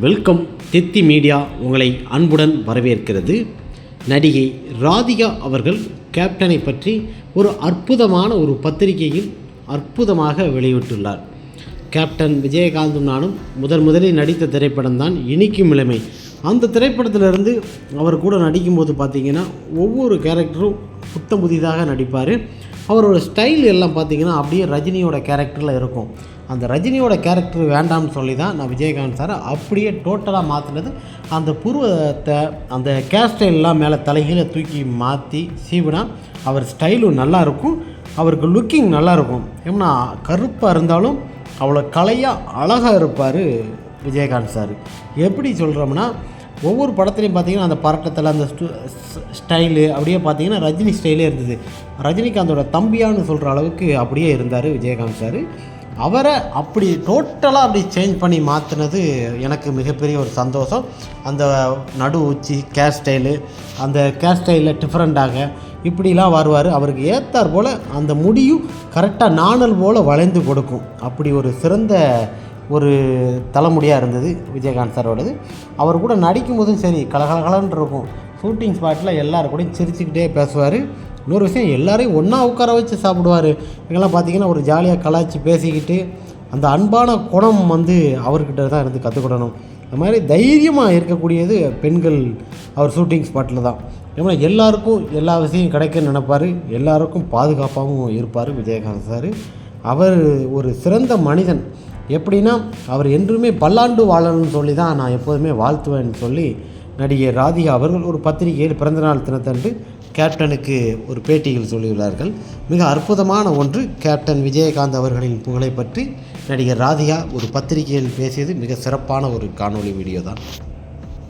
Welcome. தித்தி media உங்களை அன்புடன் வரவேற்கிறது. நடிகை ராதிகா அவர்கள் கேப்டனை பற்றி ஒரு அற்புதமான ஒரு பத்திரிகையில் அற்புதமாக வெளியிட்டுள்ளார். கேப்டன் விஜயகாந்தும் நானும் முதன் முதலில் நடித்த திரைப்படம் தான் இனிக்கும் இளமை. அந்த திரைப்படத்திலிருந்து அவர் கூட நடிக்கும்போது பார்த்தீங்கன்னா ஒவ்வொரு கேரக்டரும் புத்தம் புதிதாக நடிப்பார். அவரோட ஸ்டைல் எல்லாம் பார்த்தீங்கன்னா அப்படியே ரஜினியோட கேரக்டரில் இருக்கும். அந்த ரஜினியோட கேரக்டர் வேண்டாம்னு சொல்லி தான் நான் விஜயகாந்த் சாரை அப்படியே டோட்டலாக மாற்றினது அந்த புருவத்தை அந்த கேர் ஸ்டைல்லாம் மேலே தலைகீழ தூக்கி மாற்றி சீவினா அவர் ஸ்டைலும் நல்லாயிருக்கும் அவருக்கு லுக்கிங் நல்லாயிருக்கும் ஏன்னா கருப்பாக இருந்தாலும் அவ்வளோ கலையாக அழகாக இருப்பார் விஜயகாந்த் சார். எப்படி சொல்கிறோம்னா ஒவ்வொரு படத்துலையும் பார்த்தீங்கன்னா அந்த பரட்டத்தில் அந்த ஸ்டு- ஸ்- ஸ்டைலு அப்படியே பார்த்தீங்கன்னா ரஜினி ஸ்டைலே இருந்தது. ரஜினிகாந்தோட தம்பியான்னு சொல்கிற அளவுக்கு அப்படியே இருந்தார் விஜயகாந்த் சார். அவரை அப்படி டோட்டலாக அப்படி சேஞ்ச் பண்ணி மாற்றினது எனக்கு மிகப்பெரிய ஒரு சந்தோஷம். அந்த நடு உச்சி கேர் ஸ்டைலு அந்த கேர் ஸ்டைலில் டிஃப்ரெண்ட்டாக இப்படிலாம் வருவார். அவருக்கு ஏற்றார் போல் அந்த முடியும் கரெக்டாக நாணல் போல் வளைந்து கொடுக்கும். அப்படி ஒரு சிறந்த ஒரு தலைமுடியாக இருந்தது விஜயகாந்த் சாரோடது. அவர் கூட நடிக்கும் போதும் சரி கலகலகலன்னு இருக்கும். ஷூட்டிங் ஸ்பாட்டில் எல்லாரு கூடயும் சிரிச்சுக்கிட்டே பேசுவார். இன்னொரு விஷயம் எல்லாரையும் ஒன்றா உட்கார வச்சு சாப்பிடுவார். இவங்கெல்லாம் பார்த்தீங்கன்னா ஒரு ஜாலியாக கலாய்ச்சி பேசிக்கிட்டு அந்த அன்பான குணம் வந்து அவர்கிட்ட தான் இருந்து கற்றுக்கொடணும் இந்த மாதிரி தைரியமாக இருக்கக்கூடியது பெண்கள் அவர் ஷூட்டிங் ஸ்பாட்டில் தான். ஏன்னா எல்லாருக்கும் எல்லா விஷயம் கிடைக்க நினைப்பார். எல்லாருக்கும் பாதுகாப்பாகவும் இருப்பார் விஜயகாந்த் சார். அவர் ஒரு சிறந்த மனிதன். எப்படின்னா அவர் என்றுமே பல்லாண்டு வாழணும்னு சொல்லி தான் நான் எப்போதுமே வாழ்த்துவேன்னு சொல்லி நடிகை ராதிகா அவர்கள் ஒரு பத்திரிகையில் பிறந்தநாள் தினத்தன்று கேப்டனுக்கு ஒரு பேட்டியில் சொல்லியுள்ளார்கள். மிக அற்புதமான ஒன்று கேப்டன் விஜயகாந்த் அவர்களின் புகழை பற்றி நடிகர் ராதிகா ஒரு பத்திரிகையில் பேசியது மிக சிறப்பான ஒரு காணொளி வீடியோ தான்